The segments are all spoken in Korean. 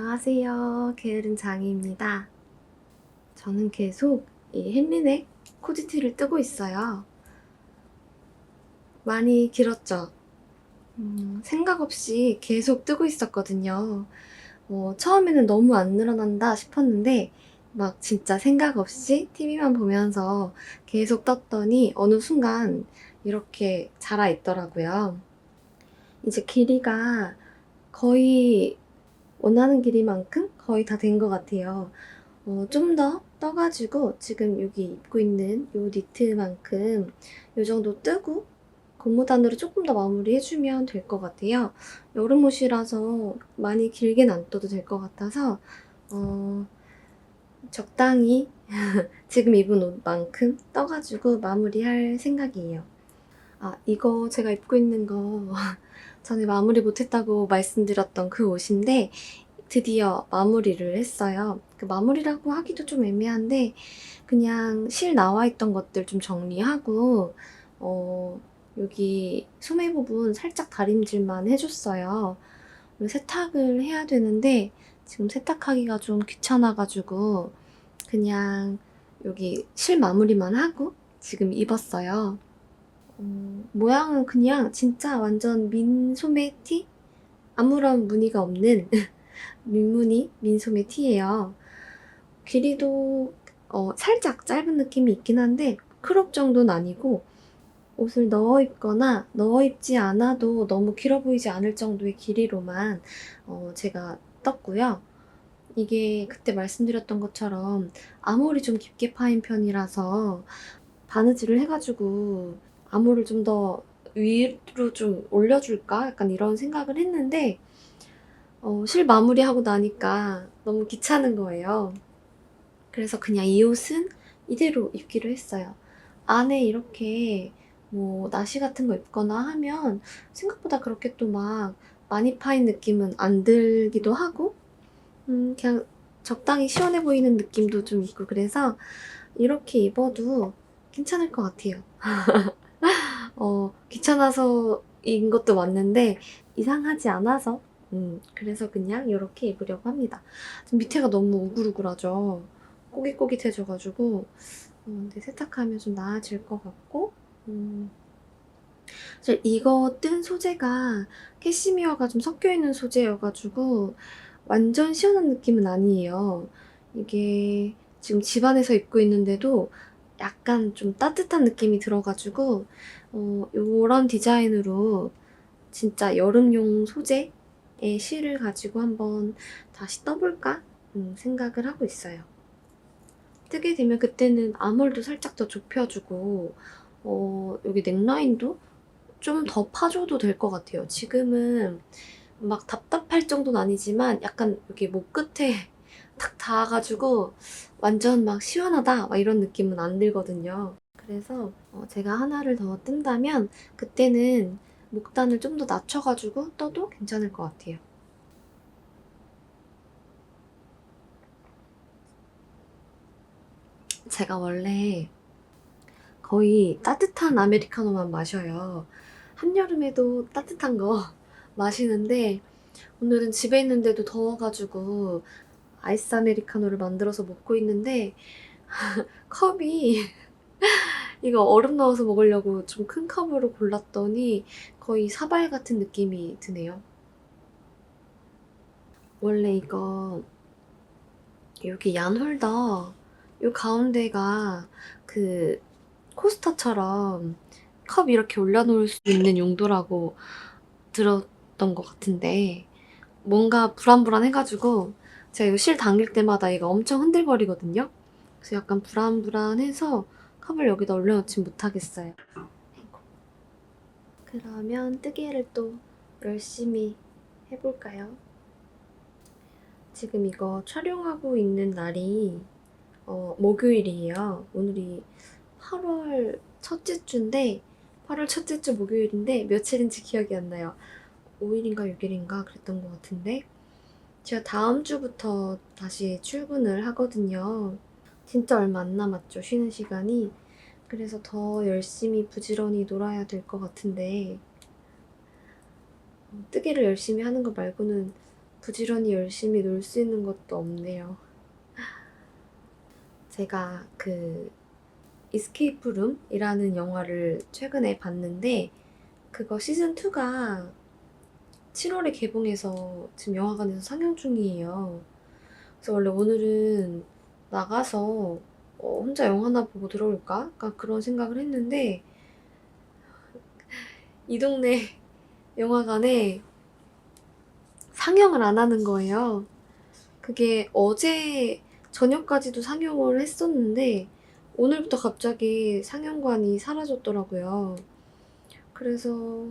안녕하세요. 게으른 장희입니다. 저는 계속 이 헨리넥 코디티를 뜨고 있어요. 많이 길었죠? 음, 생각 없이 계속 뜨고 있었거든요. 뭐, 처음에는 너무 안 늘어난다 싶었는데, 막 진짜 생각 없이 TV만 보면서 계속 떴더니 어느 순간 이렇게 자라 있더라고요. 이제 길이가 거의 원하는 길이만큼 거의 다 된 것 같아요. 어, 좀 더 떠가지고 지금 여기 입고 있는 요 니트만큼 요 정도 뜨고 고무단으로 조금 더 마무리해주면 될 것 같아요. 여름 옷이라서 많이 길게는 안 떠도 될 것 같아서 어, 적당히 지금 입은 옷만큼 떠가지고 마무리할 생각이에요. 아, 이거 제가 입고 있는 거 전에 마무리 못했다고 말씀드렸던 그 옷인데 드디어 마무리를 했어요. 그 마무리라고 하기도 좀 애매한데 그냥 실 나와 있던 것들 좀 정리하고 어, 여기 소매 부분 살짝 다림질만 해줬어요. 세탁을 해야 되는데 지금 세탁하기가 좀 귀찮아가지고 그냥 여기 실 마무리만 하고 지금 입었어요. 어, 모양은 그냥 진짜 완전 민소매 티? 아무런 무늬가 없는 민무늬 민소매 티예요. 길이도 어, 살짝 짧은 느낌이 있긴 한데 크롭 정도는 아니고 옷을 넣어 입거나 넣어 입지 않아도 너무 길어 보이지 않을 정도의 길이로만 어, 제가 떴고요. 이게 그때 말씀드렸던 것처럼 암홀이 좀 깊게 파인 편이라서 바느질을 해가지고 암홀을 좀더 위로 좀 올려줄까? 약간 이런 생각을 했는데 어, 실 마무리하고 나니까 너무 귀찮은 거예요. 그래서 그냥 이 옷은 이대로 입기로 했어요. 안에 이렇게 뭐 나시 같은 거 입거나 하면 생각보다 그렇게 또 막 많이 파인 느낌은 안 들기도 하고 음, 그냥 적당히 시원해 보이는 느낌도 좀 있고 그래서 이렇게 입어도 괜찮을 것 같아요. 어, 귀찮아서인 것도 맞는데 이상하지 않아서 음, 그래서 그냥 이렇게 입으려고 합니다. 좀 밑에가 너무 우글우글하죠. 꼬깃꼬깃해져가지고 어, 근데 세탁하면 좀 나아질 것 같고 음, 이거 뜬 소재가 캐시미어가 좀 섞여있는 소재여가지고 완전 시원한 느낌은 아니에요. 이게 지금 집안에서 입고 있는데도 약간 좀 따뜻한 느낌이 들어가지고 어, 이런 디자인으로 진짜 여름용 소재의 실을 가지고 한번 다시 떠볼까 음, 생각을 하고 있어요. 뜨게 되면 그때는 암홀도 살짝 더 좁혀주고 어, 여기 넥라인도 좀 더 파줘도 될 것 같아요. 지금은 막 답답할 정도는 아니지만 약간 여기 목 끝에 탁 닿아가지고 완전 막 시원하다 막 이런 느낌은 안 들거든요. 그래서 어, 제가 하나를 더 뜬다면 그때는 목단을 좀 더 낮춰가지고 떠도 괜찮을 것 같아요. 제가 원래 거의 따뜻한 아메리카노만 마셔요. 한여름에도 따뜻한 거 마시는데 오늘은 집에 있는데도 더워가지고 아이스 아메리카노를 만들어서 먹고 있는데 컵이 이거 얼음 넣어서 먹으려고 좀 큰 컵으로 골랐더니 거의 사발 같은 느낌이 드네요. 원래 이거 여기 얀홀더 요 가운데가 그 코스터처럼 컵 이렇게 올려놓을 수 있는 용도라고 들었던 것 같은데 뭔가 불안불안해가지고 제가 이거 실 당길 때마다 얘가 엄청 흔들거리거든요. 그래서 약간 불안불안해서 컵을 여기다 올려놓지 못하겠어요. 그러면 뜨개를 또 열심히 해볼까요? 지금 이거 촬영하고 있는 날이 어, 목요일이에요. 오늘이 8월 첫째 주인데 8월 첫째 주 목요일인데 며칠인지 기억이 안 나요. 5일인가 6일인가 그랬던 것 같은데 제가 다음 주부터 다시 출근을 하거든요. 진짜 얼마 안 남았죠, 쉬는 시간이. 그래서 더 열심히 부지런히 놀아야 될 것 같은데 어, 뜨개를 열심히 하는 거 말고는 부지런히 열심히 놀 수 있는 것도 없네요. 제가 그 이스케이프 룸이라는 영화를 최근에 봤는데 그거 시즌 2가 7월에 개봉해서 지금 영화관에서 상영 중이에요. 그래서 원래 오늘은 나가서 어, 혼자 영화나 보고 들어올까? 약간 그런 생각을 했는데 이 동네 영화관에 상영을 안 하는 거예요. 그게 어제 저녁까지도 상영을 했었는데 오늘부터 갑자기 상영관이 사라졌더라고요. 그래서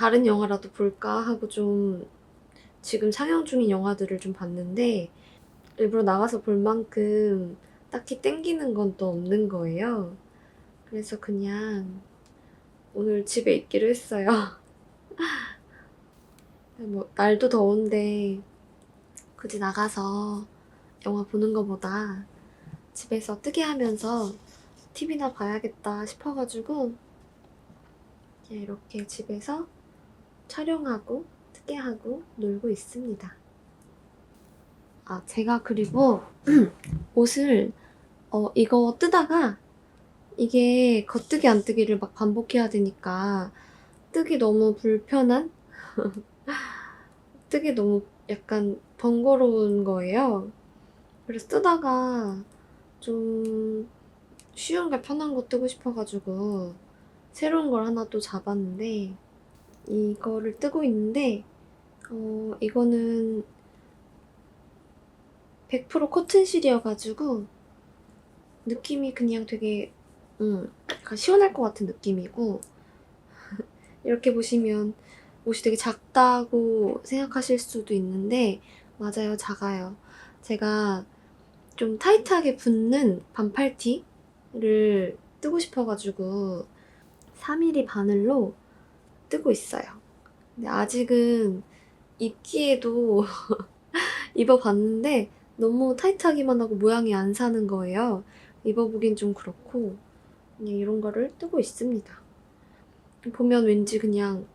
다른 영화라도 볼까 하고 좀 지금 상영 중인 영화들을 좀 봤는데 일부러 나가서 볼 만큼 딱히 땡기는 건 또 없는 거예요. 그래서 그냥 오늘 집에 있기로 했어요. 뭐 날도 더운데 굳이 나가서 영화 보는 것보다 집에서 뜨게 하면서 TV나 봐야겠다 싶어가지고 이렇게 집에서 촬영하고 뜨게 하고 놀고 있습니다. 아, 제가 그리고 옷을 어, 이거 뜨다가 이게 겉뜨기 안 뜨기를 막 반복해야 되니까 뜨기 너무 불편한 뜨기 너무 약간 번거로운 거예요. 그래서 뜨다가 좀 쉬운 거 편한 거 뜨고 싶어가지고 새로운 걸 하나 또 잡았는데 이거를 뜨고 있는데 어 이거는 100% 코튼실이어가지고 느낌이 그냥 되게 음 시원할 것 같은 느낌이고 이렇게 보시면 옷이 되게 작다고 생각하실 수도 있는데 맞아요 작아요. 제가 좀 타이트하게 붙는 반팔티를 뜨고 싶어가지고 3mm 바늘로 뜨고 있어요. 근데 아직은 입기에도 입어봤는데 너무 타이트하기만 하고 모양이 안 사는 거예요. 입어보긴 좀 그렇고 그냥 이런 거를 뜨고 있습니다. 보면 왠지 그냥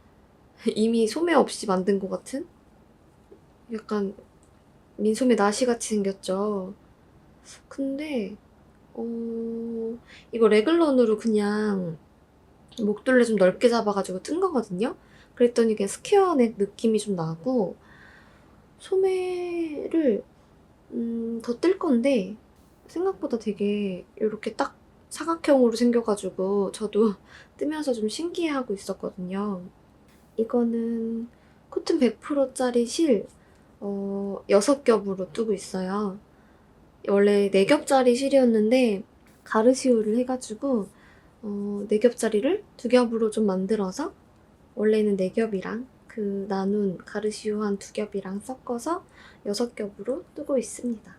이미 소매 없이 만든 것 같은? 약간 민소매 나시같이 생겼죠. 근데 어 이거 레글런으로 그냥 목둘레 좀 넓게 잡아가지고 뜬 거거든요. 그랬더니 그냥 스퀘어 넥 느낌이 좀 나고 소매를 음, 더 뜰 건데 생각보다 되게 이렇게 딱 사각형으로 생겨가지고 저도 뜨면서 좀 신기해하고 있었거든요. 이거는 코튼 100%짜리 실 어, 6겹으로 뜨고 있어요. 원래 4겹짜리 실이었는데 가르시오를 해가지고 어, 4겹짜리를 2겹으로 좀 만들어서 원래는 4겹이랑 그 나눈 가르시오 한 2겹이랑 섞어서 6겹으로 뜨고 있습니다.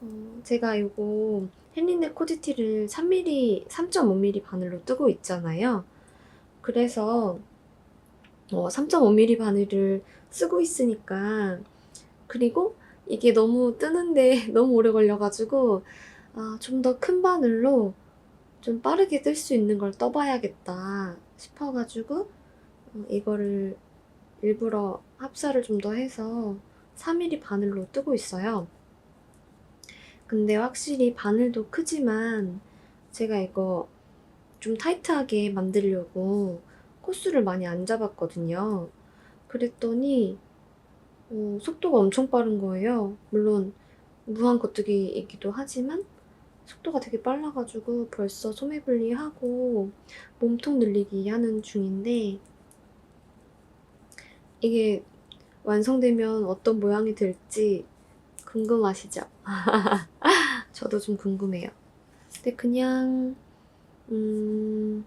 어, 제가 이거 헨리네 코디티를 3mm, 3.5mm 바늘로 뜨고 있잖아요. 그래서 어, 3.5mm 바늘을 쓰고 있으니까 그리고 이게 너무 뜨는데 너무 오래 걸려가지고 아, 좀 더 큰 바늘로 좀 빠르게 뜰 수 있는 걸 떠봐야겠다 싶어가지고 어, 이거를 일부러 합사를 좀 더 해서 3mm 바늘로 뜨고 있어요. 근데 확실히 바늘도 크지만 제가 이거 좀 타이트하게 만들려고 코스를 많이 안 잡았거든요. 그랬더니 어, 속도가 엄청 빠른 거예요. 물론 무한 겉뜨기이기도 하지만 속도가 되게 빨라가지고 벌써 소매분리하고 몸통 늘리기 하는 중인데 이게 완성되면 어떤 모양이 될지 궁금하시죠? 저도 좀 궁금해요. 근데 그냥 음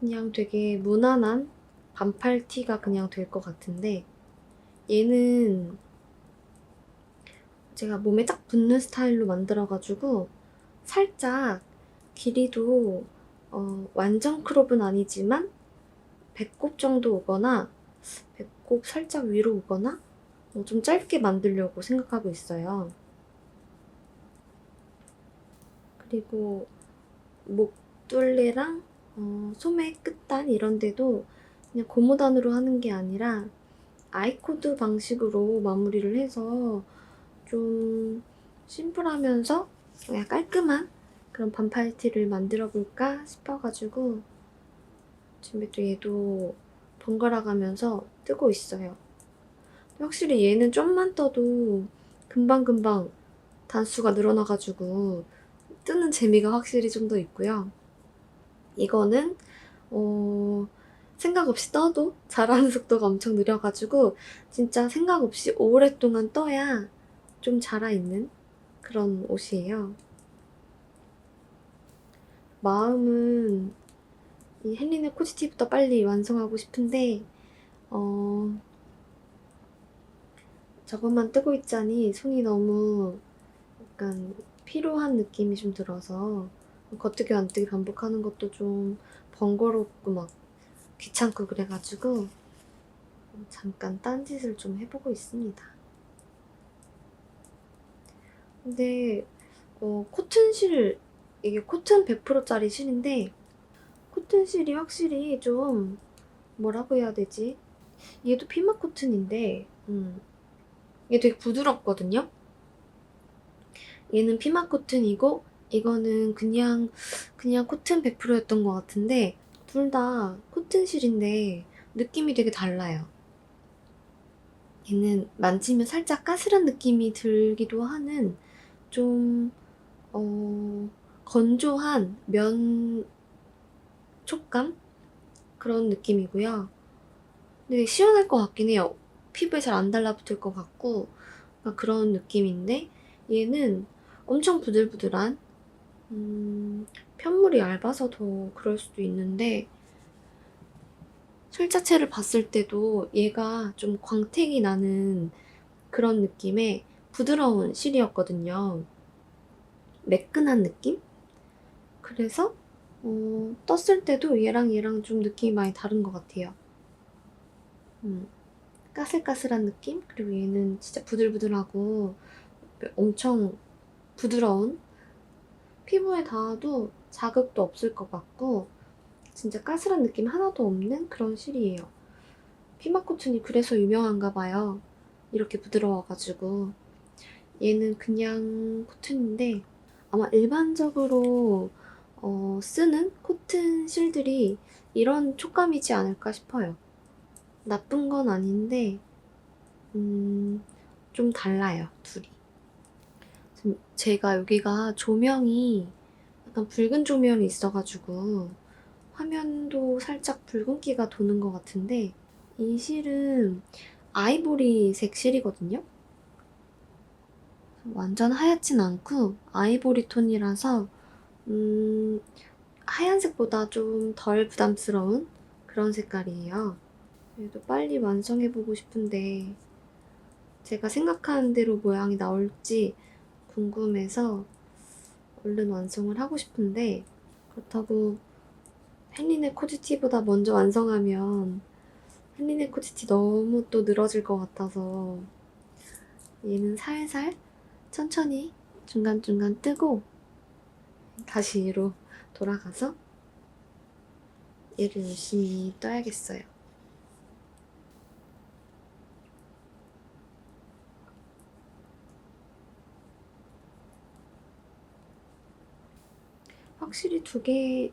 그냥 되게 무난한 반팔 티가 그냥 될 것 같은데 얘는 제가 몸에 딱 붙는 스타일로 만들어가지고 살짝 길이도 어, 완전 크롭은 아니지만 배꼽 정도 오거나 배꼽 살짝 위로 오거나 어, 좀 짧게 만들려고 생각하고 있어요. 그리고 목둘레랑 어, 소매 끝단 이런 데도 그냥 고무단으로 하는 게 아니라 아이코드 방식으로 마무리를 해서 좀 심플하면서 그냥 깔끔한 그런 반팔티를 만들어 볼까 싶어가지고 지금 또 얘도 번갈아 가면서 뜨고 있어요. 확실히 얘는 좀만 떠도 금방금방 단수가 늘어나가지고 뜨는 재미가 확실히 좀 더 있고요. 이거는 어, 생각 없이 떠도 자라는 속도가 엄청 느려가지고 진짜 생각 없이 오랫동안 떠야 좀 자라있는 그런 옷이에요. 마음은 이 헨리네 코지티부터 빨리 완성하고 싶은데 어, 저것만 뜨고 있자니 손이 너무 약간 피로한 느낌이 좀 들어서 겉뜨기 안뜨기 반복하는 것도 좀 번거롭고 막 귀찮고 그래가지고 잠깐 딴짓을 좀 해보고 있습니다. 근데 어, 코튼 실 이게 코튼 100%짜리 실인데 코튼 실이 확실히 좀 뭐라고 해야 되지? 얘도 피마 코튼인데 음, 얘 되게 부드럽거든요. 얘는 피마 코튼이고 이거는 그냥 그냥 코튼 100%였던 것 같은데 둘 다 코튼 실인데 느낌이 되게 달라요. 얘는 만지면 살짝 까슬한 느낌이 들기도 하는 좀 어, 건조한 면 촉감 그런 느낌이고요. 근데 시원할 것 같긴 해요. 피부에 잘 안 달라붙을 것 같고 그러니까 그런 느낌인데 얘는 엄청 부들부들한 음, 편물이 얇아서 더 그럴 수도 있는데 실 자체를 봤을 때도 얘가 좀 광택이 나는 그런 느낌의 부드러운 실이었거든요. 매끈한 느낌? 그래서 어, 떴을 때도 얘랑 얘랑 좀 느낌이 많이 다른 것 같아요. 음, 까슬까슬한 느낌? 그리고 얘는 진짜 부들부들하고 엄청 부드러운 피부에 닿아도 자극도 없을 것 같고 진짜 까슬한 느낌 하나도 없는 그런 실이에요. 피마 코튼이 그래서 유명한가 봐요. 이렇게 부드러워가지고 얘는 그냥 코튼인데 아마 일반적으로 어, 쓰는 코튼 실들이 이런 촉감이지 않을까 싶어요. 나쁜 건 아닌데 음, 좀 달라요 둘이. 제가 여기가 조명이 약간 붉은 조명이 있어가지고 화면도 살짝 붉은기가 도는 것 같은데 이 실은 아이보리색 실이거든요. 완전 하얗진 않고 아이보리 톤이라서 음, 하얀색보다 좀 덜 부담스러운 그런 색깔이에요. 그래도 빨리 완성해보고 싶은데 제가 생각하는 대로 모양이 나올지 궁금해서 얼른 완성을 하고 싶은데 그렇다고 헨리네 코지티보다 먼저 완성하면 헨리네 코지티 너무 또 늘어질 것 같아서 얘는 살살 천천히 중간중간 뜨고 다시 얘로 돌아가서 얘를 열심히 떠야겠어요. 확실히 두 개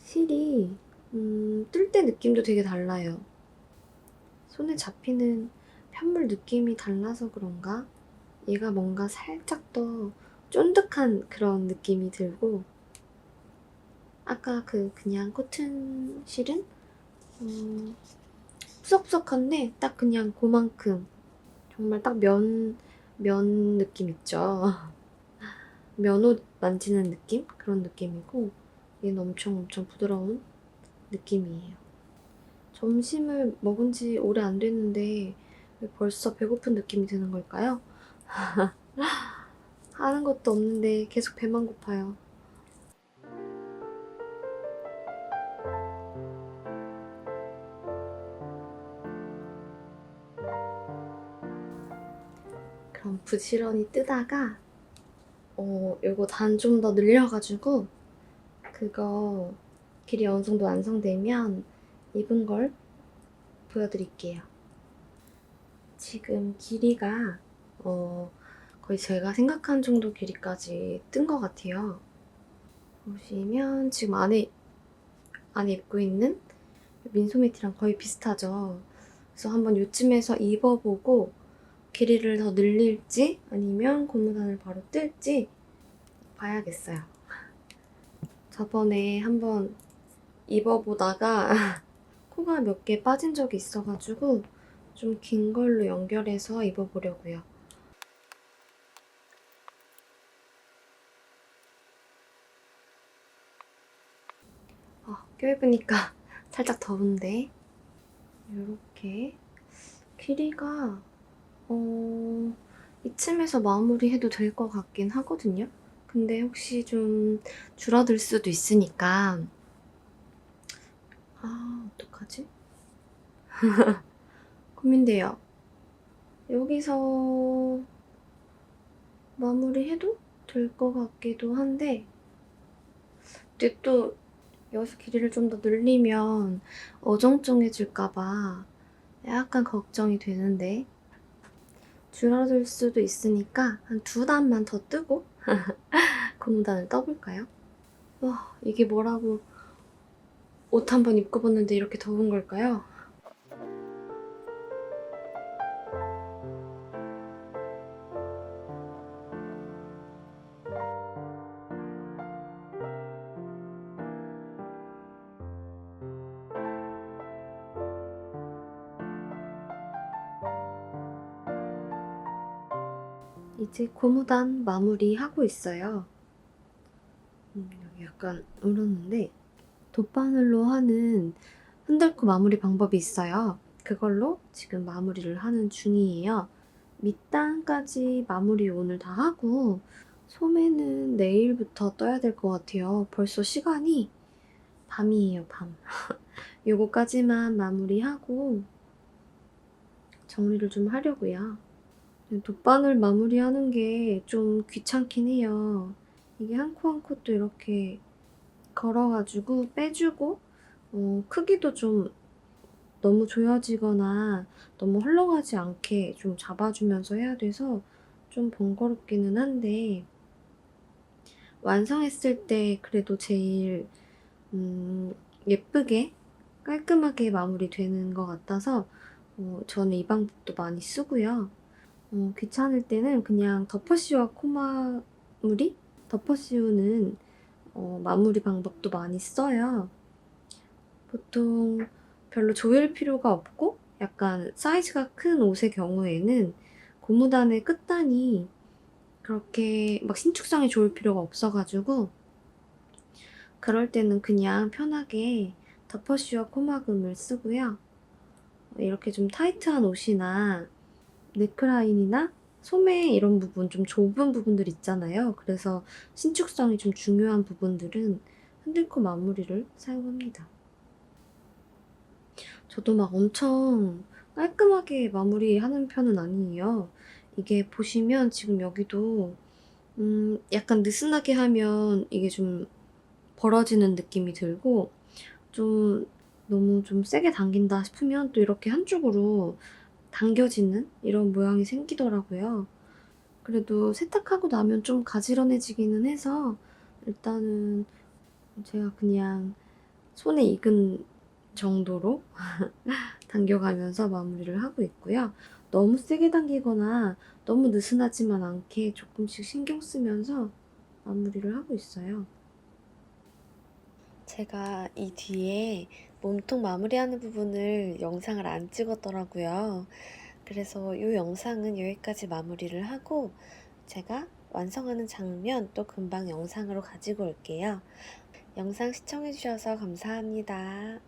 실이 음, 뜰 때 느낌도 되게 달라요. 손에 잡히는 편물 느낌이 달라서 그런가? 얘가 뭔가 살짝 더 쫀득한 그런 느낌이 들고 아까 그 그냥 코튼 실은 음, 푸석푸석한데 딱 그냥 그만큼 정말 딱 면, 면 느낌 있죠. 면옷 만지는 느낌? 그런 느낌이고 얘는 엄청 엄청 부드러운 느낌이에요. 점심을 먹은 지 오래 안 됐는데 왜 벌써 배고픈 느낌이 드는 걸까요? 하는 것도 없는데 계속 배만 고파요. 그럼 부지런히 뜨다가 어 요거 단 좀 더 늘려가지고 그거 길이 어느 정도 완성되면 입은 걸 보여드릴게요. 지금 길이가 어, 거의 제가 생각한 정도 길이까지 뜬 것 같아요. 보시면 지금 안에 안에 입고 있는 민소매 티랑 거의 비슷하죠. 그래서 한번 요쯤에서 입어보고 길이를 더 늘릴지 아니면 고무단을 바로 뜰지 봐야겠어요. 저번에 한번 입어보다가 코가 몇 개 빠진 적이 있어가지고 좀 긴 걸로 연결해서 입어보려고요. 껴입으니까 살짝 더운데 이렇게 길이가 어, 이쯤에서 마무리해도 될 것 같긴 하거든요. 근데 혹시 좀 줄어들 수도 있으니까 아 어떡하지? 고민돼요. 여기서 마무리해도 될 것 같기도 한데 근데 또 여기서 길이를 좀 더 늘리면 어정쩡해질까봐 약간 걱정이 되는데 줄어들 수도 있으니까 한 두 단만 더 뜨고 고무단을 떠볼까요? 와 이게 뭐라고 옷 한번 입고 봤는데 이렇게 더운 걸까요? 이제 고무단 마무리하고 있어요. 음, 여기 약간 울었는데 돗바늘로 하는 흔들코 마무리 방법이 있어요. 그걸로 지금 마무리를 하는 중이에요. 밑단까지 마무리 오늘 다 하고 소매는 내일부터 떠야 될 것 같아요. 벌써 시간이 밤이에요, 밤. 요거까지만 마무리하고 정리를 좀 하려고요. 돗바늘 마무리하는 게 좀 귀찮긴 해요. 이게 한 코한 콧도 이렇게 걸어가지고 빼주고 어, 크기도 좀 너무 조여지거나 너무 헐렁하지 않게 좀 잡아주면서 해야 돼서 좀 번거롭기는 한데 완성했을 때 그래도 제일 음, 예쁘게 깔끔하게 마무리되는 것 같아서 어, 저는 이 방법도 많이 쓰고요. 어, 귀찮을 때는 그냥 덮어씌워 코마무리? 덮어씌우는 어, 마무리 방법도 많이 써요. 보통 별로 조일 필요가 없고 약간 사이즈가 큰 옷의 경우에는 고무단의 끝단이 그렇게 막 신축성이 좋을 필요가 없어가지고 그럴 때는 그냥 편하게 덮어씌워 코마금을 쓰고요. 이렇게 좀 타이트한 옷이나 넥라인이나 소매 이런 부분 좀 좁은 부분들 있잖아요. 그래서 신축성이 좀 중요한 부분들은 흔들코 마무리를 사용합니다. 저도 막 엄청 깔끔하게 마무리하는 편은 아니에요. 이게 보시면 지금 여기도 음 약간 느슨하게 하면 이게 좀 벌어지는 느낌이 들고 좀 너무 좀 세게 당긴다 싶으면 또 이렇게 한쪽으로 당겨지는 이런 모양이 생기더라고요. 그래도 세탁하고 나면 좀 가지런해지기는 해서 일단은 제가 그냥 손에 익은 정도로 당겨가면서 마무리를 하고 있고요. 너무 세게 당기거나 너무 느슨하지만 않게 조금씩 신경 쓰면서 마무리를 하고 있어요. 제가 이 뒤에 몸통 마무리하는 부분을 영상을 안 찍었더라고요. 그래서 이 영상은 여기까지 마무리를 하고 제가 완성하는 장면 또 금방 영상으로 가지고 올게요. 영상 시청해주셔서 감사합니다.